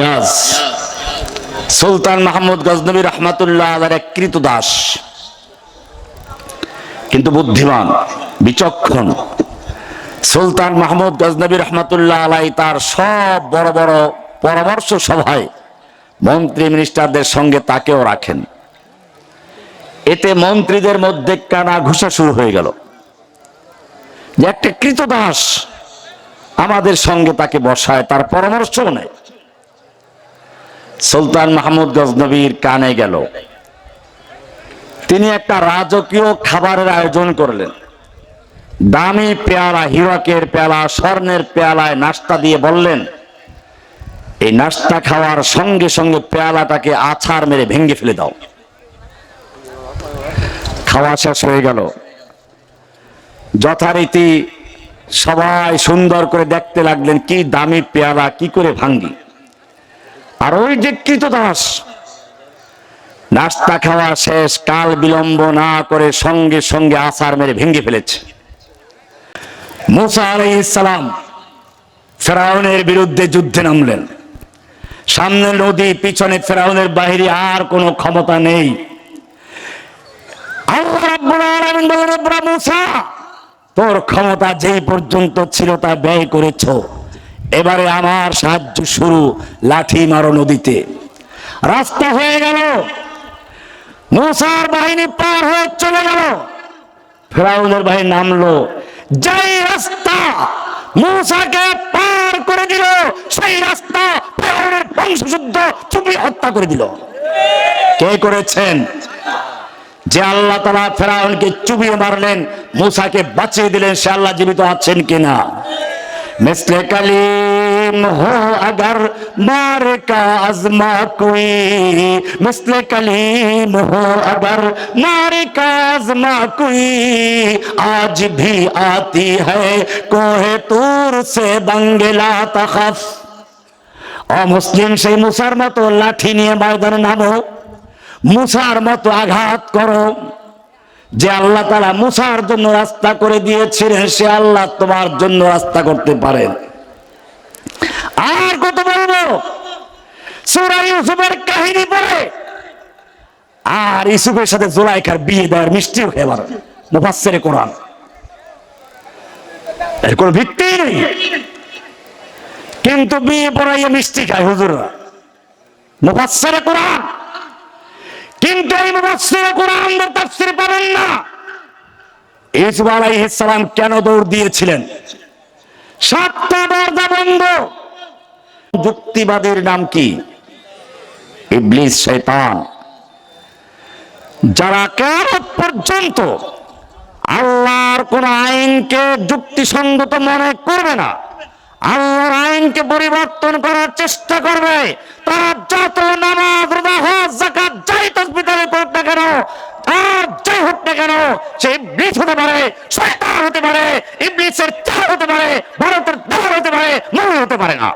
আয়াজ। সুলতান মাহমুদ গজনবী রহমাতুল্লাহ আলার এক কৃত দাস। কিন্তু বুদ্ধিমান, বিচক্ষণ। সুলতান মাহমুদ গজনবী রহমাতুল্লাহ আলাই তার সব বড় বড় পরামর্শ সভায় মন্ত্রী মিনিস্টারদের সঙ্গে তাকেও রাখেন। এতে মন্ত্রীদের মধ্যে কানা ঘুষা শুরু হয়ে গেল। যে একটা কৃতদাস আমাদের সঙ্গে তাকে বসায়, তার পরামর্শও নেয়। সুলতান মাহমুদ গজনবীর কানে গেল। তিনি একটা রাজকীয় খাবারের আয়োজন করলেন। দামি পেয়ালা, হিরকের পেয়ালা, স্বর্ণের পেয়ালায় নাস্তা দিয়ে বললেন, এই নাস্তা খাওয়ার সঙ্গে সঙ্গে পেয়ালাটাকে আছাড় মেরে ভেঙে ফেলে দাও। খাওয়া শেষ হয়ে গেল। যথারীতি সবাই সুন্দর করে দেখতে লাগলেন, কি দামি পেয়ালা, কি করে ভাঙ্গি? আর ওই যে কৃতদাস নাস্তা খাওয়া শেষ কাল বিলম্ব না করে সঙ্গে সঙ্গে আসার মেরে ভেঙে ফেলেছে। মুসা আলাই ইসলাম ফেরাউনের বিরুদ্ধে যুদ্ধে নামলেন। সামনে নদী পিছনে ফেরাউনের বাহিরে আর কোনো ক্ষমতা নেই। আল্লাহ রাব্বুল আলামিন বলেন, "ইব্রা তোর ক্ষমতা যেই পর্যন্ত ছিল তা ব্যয় করেছ। এবারে আমার সাহায্য শুরু লাঠি মারো নদীতে। রাস্তা হয়ে গেল। মূসার বাহিনী পার হয়ে চলে গেল। ফেরাউনের বাহিনী নামলো, যেই রাস্তা মূসাকে পার করে দিল, সেই রাস্তা ফেরাউনের বংশশুদ্ধ চুপি হত্যা করে দিল। কে করেছেন? যে আল্লাহ তালা ফেরাউনকে চুবিয়ে মারলেন, মুসাকে বাঁচিয়ে দিলেন, সে আল্লাহ জীবিত আছেন কিনা? মিসলে কলিম হো अगर मार का आजमा कोई मिसले कलीम हो अगर मार का आजमा कोई आज भी आती है कोहे तूर से बंगला तखफ অমুসলিম সেই মুসার মতো লাঠি নিয়ে ময়দানে নামো মুসার মতো আঘাত করো যে আল্লাহ তারা মুসার জন্য রাস্তা করে দিয়েছিলেন সে আল্লাহ তোমার জন্য রাস্তা করতে পারেন আর কত বলব? সুরা ইউসুফের কাহিনী পড়ে। আর ইউসুফের সাথে জোলাইখার বিয়ে দেওয়ার মিষ্টিও খেবার মুফাসসিরে কোরআন। এর কোনো ভিত্তি নেই। কিন্তু বিয়ে পড়াইয়া মিষ্টি খায় হুজুররা। মুফাসসিরে কোরআন। কিন্তু এই মুফাসসিরে কোরআন তাফসীর পাবেন না। ইউসুফ আলাইহিস সালাম কেন দৌড় দিয়েছিলেন? সাতটা দরজা বন্ধ। যুক্তিবাদীর নাম কি? ইবলিস, শয়তান। যারা কেয়ামত পর্যন্ত আল্লাহর কোন আইনকে যুক্তিসঙ্গত মনে করবে না, আল্লাহর আইনকে পরিবর্তন করার চেষ্টা করবে, তারা যত নামাজ, রোজা, হজ, যাকাত, যাই তসবিদারে করুক না কেন আর যাই হোক না কেন, সে ইবলিস হতে পারে, শয়তান হতে পারে, ইবলিসের চাল হতে পারে ভারতের দল হতে পারে মনে হতে পারে না।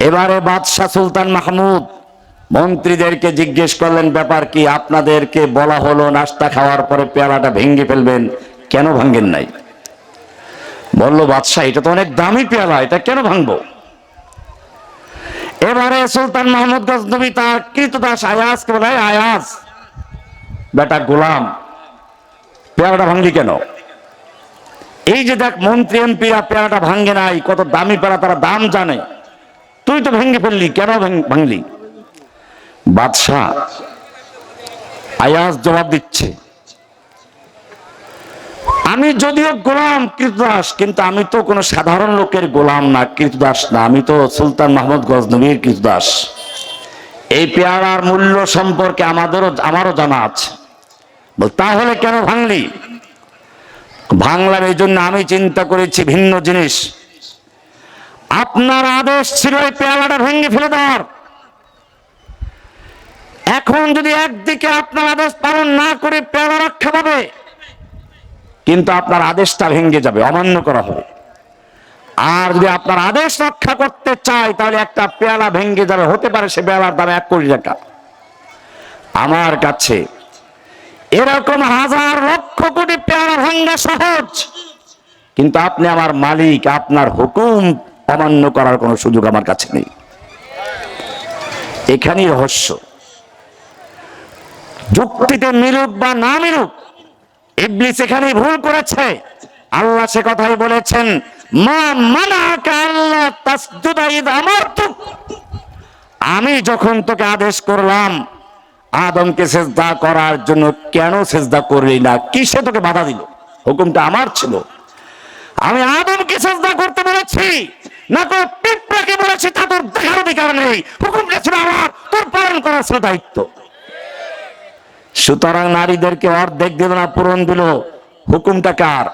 এবারে বাদশাহ সুলতান মাহমুদ, মন্ত্রীদেরকে জিজ্ঞেস করলেন, ব্যাপার কি? আপনাদেরকে বলা হলো নাস্তা খাওয়ার পরে পেয়ালাটা ভেঙে ফেলবেন, কেন ভাঙ্গেন নাই? বলল, বাদশাহ, এটা তো অনেক দামি পেয়ালা, এটা কেন ভাঙবো? এবারে সুলতান মাহমুদ গজনবী তার কৃতদাস আয়াজকে বলে "এই আয়াজ, বেটা গোলাম, পেয়ালাটা ভাঙলি কেন? এই যে দেখ মন্ত্রী এমপিরা পেয়ারাটা ভাঙ্গে নাই, কত দামি পেয়ালা তারা দাম জানে। তুই তো ভেঙে ফেললি, কেন ভাঙ- ভাঙলি? বাদশাহ আয়াজ জবাব দিচ্ছে। আমি যদিও গোলাম কৃতদাস কিন্তু আমি তো কোনো সাধারণ লোকের গোলাম না কৃতদাস না। আমি তো সুলতান মাহমুদ গজনবীর কৃতদাস এই পেয়ারার মূল্য সম্পর্কে আমাদেরও আমারও জানা আছে। তাহলে কেন ভাঙলি? ভাঙলাম এই জন্য আমি চিন্তা করেছি ভিন্ন জিনিস। আপনার আদেশ ছিল এই পেয়ালাটা ভেঙে ফেলে দেওয়ার। এখন যদি একদিকে আপনার আদেশ পালন না করে পেয়ালা রক্ষা পাবে, কিন্তু আপনার আদেশটা ভেঙে যাবে, অমান্য করা হবে। আর যদি আপনার আদেশ রক্ষা করতে চাই তাহলে একটা পেয়ালা ভেঙে যাবে, হতে পারে সে পেয়ালার দাম এক কোটি টাকা। আমার কাছে এরকম হাজার লক্ষ কোটি পেয়ারা ভাঙ্গা সহজ। কিন্তু আপনি আমার মালিক, আপনার হুকুম অমান্য করার কোনো সুযোগ আমার কাছে নেই। এখানেই রহস্য। যুক্তিতে মিলুক বা না মিলুক, ইবলিস এখানেই ভুল করেছে। আল্লাহ সে কথাই বলেছেন, মা মানাকা আল্লাহ তাসজুদা ইদ আমারতুক। আমি যখন তোকে আদেশ করলাম আদমকে সেজদা করার জন্য কেন সেজদা করলি না? কিসে তোকে বাধা দিল? হুকুমটা আমার ছিল। আমি আদমকে সেজদা করতে বলেছি। না তো পিঁপড়াকে বলেছি, তা তোর দেখার অধিকার নেই। হুকুমটা ছিল আমার। তোর পালন করার ছিল দায়িত্ব। সুতরাং নারীদেরকে অর্ধেক দিল না, পূরণ দিল। হুকুমটা কার?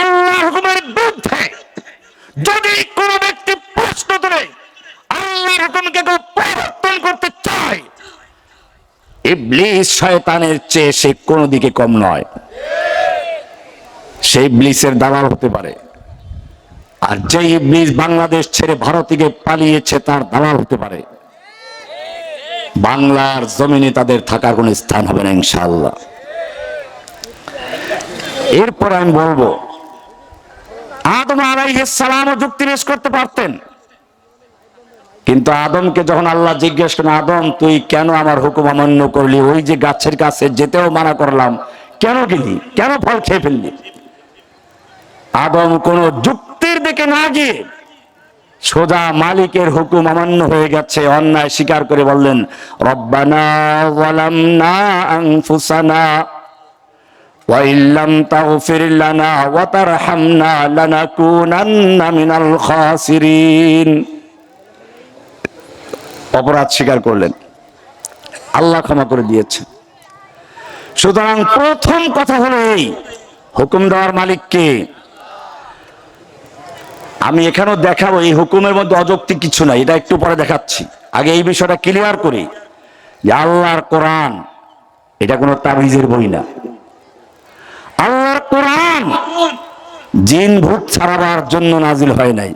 আল্লাহ হুকুমের বিরুদ্ধে। যদি কোন ব্যক্তি প্রশ্ন তোলে, আল্লাহর হুকুমকে কেউ পরিবর্তন করতে ইবলিস শয়তানের চেয়ে সে কোনো দিকে কম নয়। সেই ইবলিসের দালাল হতে পারে। আর যে ইবলিস বাংলাদেশ ছেড়ে ভারতীকে পালিয়েছে, তার দালাল হতে পারে। বাংলার জমিনে তাদের থাকার কোনো স্থান হবে না, ইনশাআল্লাহ। এরপর আমি বলব, আদম আলাইহিস সালামও যুক্তি পেশ করতে পারতেন। কিন্তু আদমকে যখন আল্লাহ জিজ্ঞেস করেন, আদম, তুই কেন আমার হুকুম অমান্য করলি? ওই যে গাছের কাছে যেতেও মানা করলাম। কেন গেলি? কেন ফল খেয়ে ফেললি? আদম কোন যুক্তির দিকে না গিয়ে সোজা মালিকের হুকুম অমান্য হয়ে গেছে, অন্যায় স্বীকার করে বললেন, রব্বানা মিনাল অপরাধ স্বীকার করলেন। আল্লাহ ক্ষমা করে দিয়েছেন। সুতরাং প্রথম কথা হলো এই, হুকুম দেওয়ার মালিককে আমি এখানেও দেখাবো, এই হুকুমের মধ্যে অযৌক্তিক কিছু নাই, এটা একটু পরে দেখাচ্ছি। আগে এই বিষয়টা ক্লিয়ার করি যে আল্লাহর কোরআন, এটা কোনো তাবিজের বই না। আল্লাহর কোরআন জিন ভূত ছাড়াবার জন্য নাজিল হয় নাই।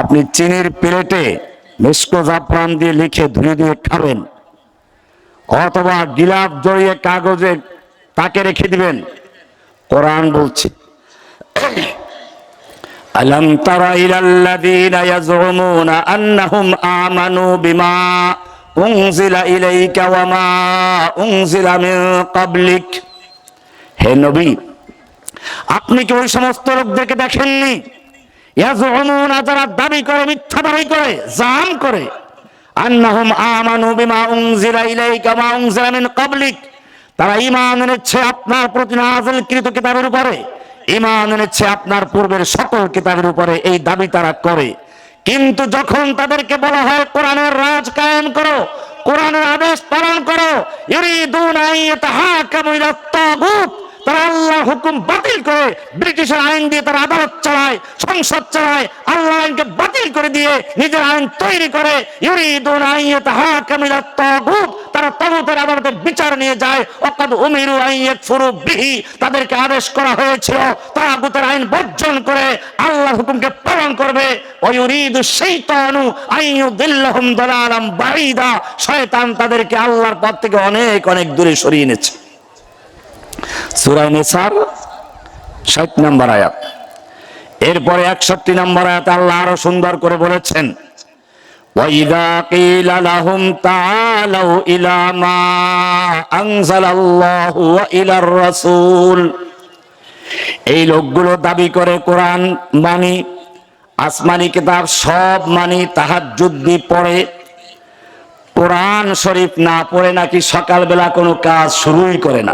আপনি চিনির প্লেটে মিষ্কো জাফরান দিয়ে লিখে ধুয়ে দিয়ে খাবেন অথবা গিলাপ জড়িয়ে কাগজে তাকে রেখে দিবেন কোরআন বলছে ألم تر إلى الذين يزعمون أنهم آمنوا بما أنزل إليك وما أنزل من قبلك হে নবী আপনি কি ওই সমস্ত লোকদেরকে দেখেননি ইয়াজুমুনা যারা দাবি করে, মিথ্যা দাবি করে জাম করে। আন্নাহুম তারা ঈমান এনেছে আপনার প্রতি নাযিলকৃত কিতাবের উপরে। ঈমান এনেছে আপনার পূর্বের সকল কিতাবের উপরে, এই দাবি তারা করে। কিন্তু যখন তাদেরকে বলা হয়, কোরআনের রাজ কায়েম করো, কোরআনের আদেশ পালন করো, ইউরিদুনা আইয়াতাহাকামু ইলা তাগুত তারা আল্লাহ হুকুম বাতিল করে ব্রিটিশের আইন দিয়ে তারা আদালত চালায়, সংসদ চালায় আল্লাহ আইনকে বাতিল করে দিয়ে নিজের আইন তৈরি করে। তারা তাগুতের আদালতে বিচার নিয়ে যায়। অকাদ উমিরু আইয়াত ফুরু বিহি। তাদেরকে আদেশ করা হয়েছিল, তাগুতের আইন বর্জন করে আল্লাহর হুকুমকে পালন করবে। ওয়ুরিদু শাইতানু আইয়ুদিল্লাহুম দালালাম বাঈদা। শয়তান তাদেরকে আল্লাহর পথ থেকে অনেক অনেক দূরে সরিয়ে এনেছে। সুরাই নিসার ষাট নম্বর আয়াত এরপরে একষট্টি নম্বর আয়াত আল্লাহ আরো সুন্দর করে বলেছেন وَإِذَا قِيلَ لَهُمْ تَعَالَوْا إِلَى مَا أَنزَلَ اللَّهُ وَإِلَى الرَّسُولِ এই লোকগুলো দাবি করে কোরআন মানি আসমানি কিতাব সব মানি তাহাজ্জুদ পড়ে কোরআন শরীফ না পড়ে নাকি সকালবেলা কোনো কাজ শুরুই করে না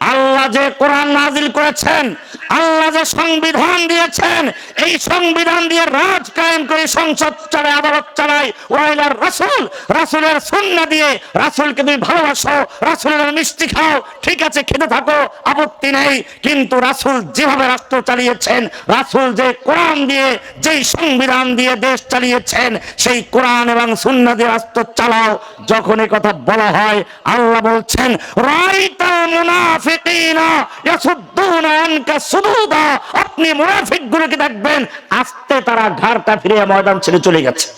আল্লাহ যে কোরআন নাজিল করেছেন, আল্লাহ যে সংবিধান দিয়েছেন, এই সংবিধান দিয়ে রাজ কায়েম করে সংসদ চালায়, আদালত চালায়, ওয়াইলার রাসূল, রাসূলের সুন্নাহ দিয়ে রাসূলকে তুমি ভালোবাসো, রাসূলের মিষ্টি খাও, ঠিক আছে, খেতে থাকো, আপত্তি নেই, কিন্তু রাসূল যেভাবে রাষ্ট্র চালিয়েছেন, রাসূল যে কোরআন দিয়ে, যেই সংবিধান দিয়ে দেশ চালিয়েছেন, সেই কোরআন এবং সুন্নাহ দিয়ে রাষ্ট্র চালাও, যখন কথা বলা হয়, আল্লাহ বলছেন রাইতা আপনি মুনাফিকগুলোকে দেখবেন, আস্তে তারা ঘাড়টা ফিরিয়ে ময়দান ছেড়ে চলে গেছে।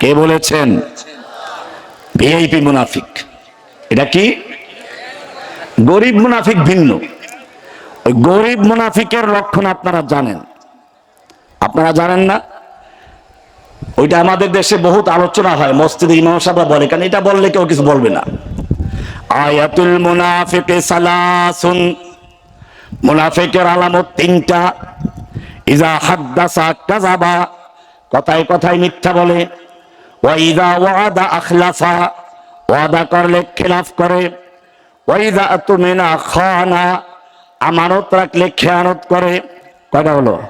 কে বলেছেন? ভিআইপি মুনাফিক। এটা কি? গরিব মুনাফিক ভিন্ন। ওই গরিব মুনাফিকের লক্ষণ আপনারা জানেন। আপনারা জানেন না? ওইটা আমাদের দেশে বহুত আলোচনা হয়, মসজিদে ইমাম সাহেবরা বলে, কারণ এটা বললে কেউ কিছু বলবে না। আয়াতুল মুনাফিকে সালাসুন। মুনাফিকের আলামত তিনটা। ইজা হাদ্দাসা কাযাবা, কথায় কথায় মিথ্যা বলে। ওয়া ইজা ওয়াদা আখলাফা, ওয়াদা করলে খেলাফ করে। ওয়া ইজা তুমিনা খানা, আমানত রাখলে খেয়ানত করে। কয়টা হলো?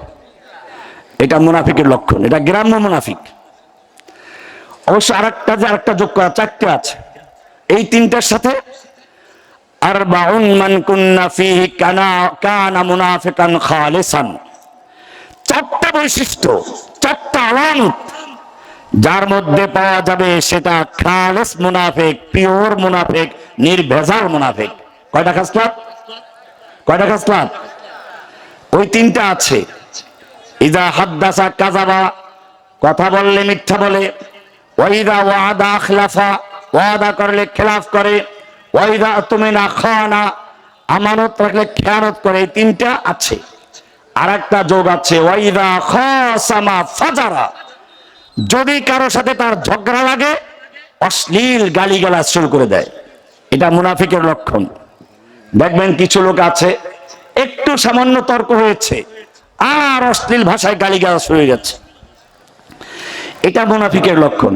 এটা মুনাফিকের লক্ষণ, এটা গ্রাম্য মুনাফিক। অবশ্য আরেকটা যে আরেকটা যোগ করা, চারটে আছে। এই তিনটার সাথে আর বাউন মান কুন্না ফিহি কানা কানা মুনাফিকান খালিসান। চারটা বৈশিষ্ট্য, চারটা আলামত যার মধ্যে পাওয়া যাবে সেটা খালেস মুনাফিক, পিওর মুনাফিক, নির্ভেজাল মুনাফিক। কয়টা খাসলাত? কয়টা খাসলাত? ওই তিনটা আছে। ইজা হাদ্দাসা কাজাবা কথা বললে মিথ্যা বলে। ওয়াইদা ওয়াদা আখলাফা ওয়াদা করলে খেলাফ করে, ওয়াইদা তুমি না খানা, আমানত রাখলে খেয়ানত করে, এই তিনটা আছে। আর একটা যোগ আছে, ওয়াইদা খাসামা ফাজারা। যদি কারও সাথে তার ঝগড়া লাগে, অশ্লীল গালিগালাজ শুরু করে দেয়। এটা মুনাফিকের লক্ষণ। দেখবেন কিছু লোক আছে, একটু সামান্য তর্ক হয়েছে, আর অশ্লীল ভাষায় গালিগালাজ হয়ে গেছে এটা মুনাফিকের লক্ষণ।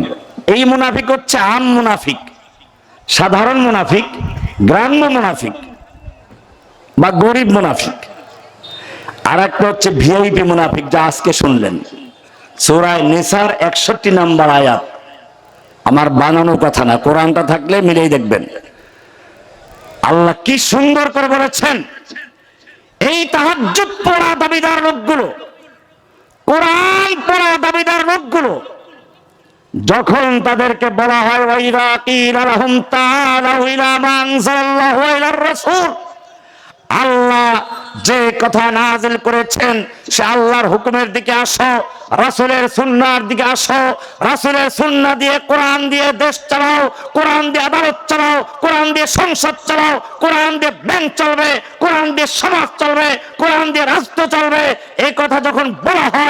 এই মুনাফিক হচ্ছে আম মুনাফিক, সাধারণ মুনাফিক, গ্রাম্য মুনাফিক বা গরিব মুনাফিক। আর একটা হচ্ছে ভিআইপি মুনাফিক, যা আজকে শুনলেন। সুরায় নেসার একষট্টি নাম্বার আয়াত। আমার বানানো কথা না, কোরআনটা থাকলে মিলেই দেখবেন। আল্লাহ কি সুন্দর করে বলেছেন, এই তাহাজ্জুদ পড়া দাবিদার লোকগুলো, কোরআন পড়া দাবিদার লোকগুলো যখন তাদেরকে বলা হয় আল্লাহ যে কথা নাজিল করেছেন, সে আল্লাহর হুকুমের দিকে আসো, রাসূলের সুন্নাহর দিকে আসো, রাসূলের সুন্নাহ দিয়ে কোরআন দিয়ে দেশ চালাও, কোরআন দিয়ে আদালত চালাও, কোরআন দিয়ে সংসদ চালাও, কোরআন দিয়ে ব্যাংক চলবে, কোরআন দিয়ে সমাজ চলবে, কোরআন দিয়ে রাষ্ট্র চলবে। এই কথা যখন বলা হয়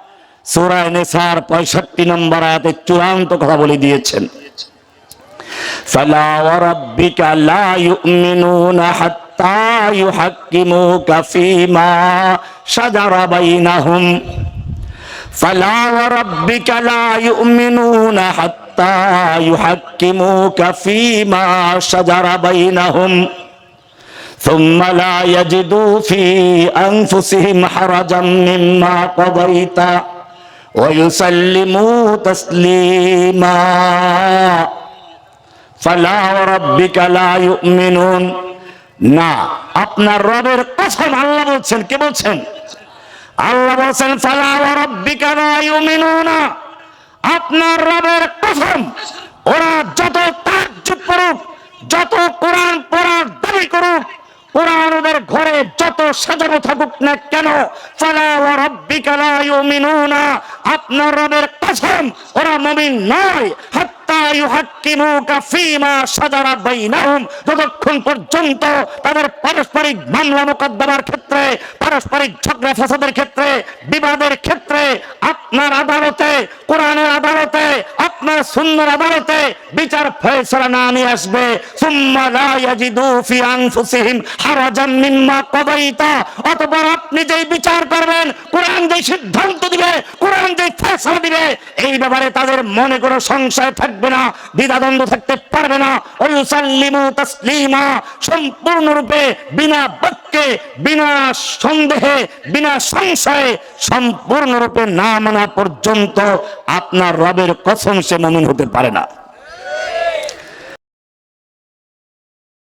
সূরা নিসার 65 নম্বর আয়াতে চূড়ান্ত কথা বলে দিয়েছেন فلا وربك لا يؤمنون حتى يحكموك فيما شجر بينهم فلا وربك لا يؤمنون حتى يحكموك فيما شجر بينهم ثم لا يجدوا في أنفسهم حرجا مما قضيت ويسلموا تسليما فلا وربك لا يؤمنون না আপনার রবের কসম আল্লাহ বলছেন কে বলছেন আল্লাহ বলছেন ফালা ওয়া রাব্বিকা লা ইউমিনুনা আপনার রবের কসম ওরা যত তাজ্জুদ পড়ুক যত কোরআন পড়ার দাবি করুক ওদের ঘরে যত সাজানো থাকুক না কেন আপনার রবের কসম ওরা মমিন নয় যতক্ষণ পর্যন্ত তাদের পারস্পরিক মামলা মোকদ্দমার ক্ষেত্রে, পারস্পরিক ঝগড়া ফাসাদের ক্ষেত্রে, বিবাদের ক্ষেত্রে, আপনার আদালতে, কোরআনের আদালতে, আপনার সুন্নার আদালতে বিচার ফয়সালা না নিয়ে আসবে। আপনি যেই বিচার করবেন, কোরআন যেই সিদ্ধান্ত দিবে, কোরআন যেই ফয়সালা দিবে, এই ব্যাপারে তাদের মনে কোনো সংশয় থাকবে না, দ্বিধাদ্বন্দ্ব থাকতে পারবে না। ওয়ুসাল্লিমু তাসলিমা, সম্পূর্ণরূপে বিনা বাক্যে, বিনা সন্দেহে, বিনা সংশয়ে, সম্পূর্ণরূপে না মানা পর্যন্ত আপনার রবের কসম সে মমিন হতে পারে না।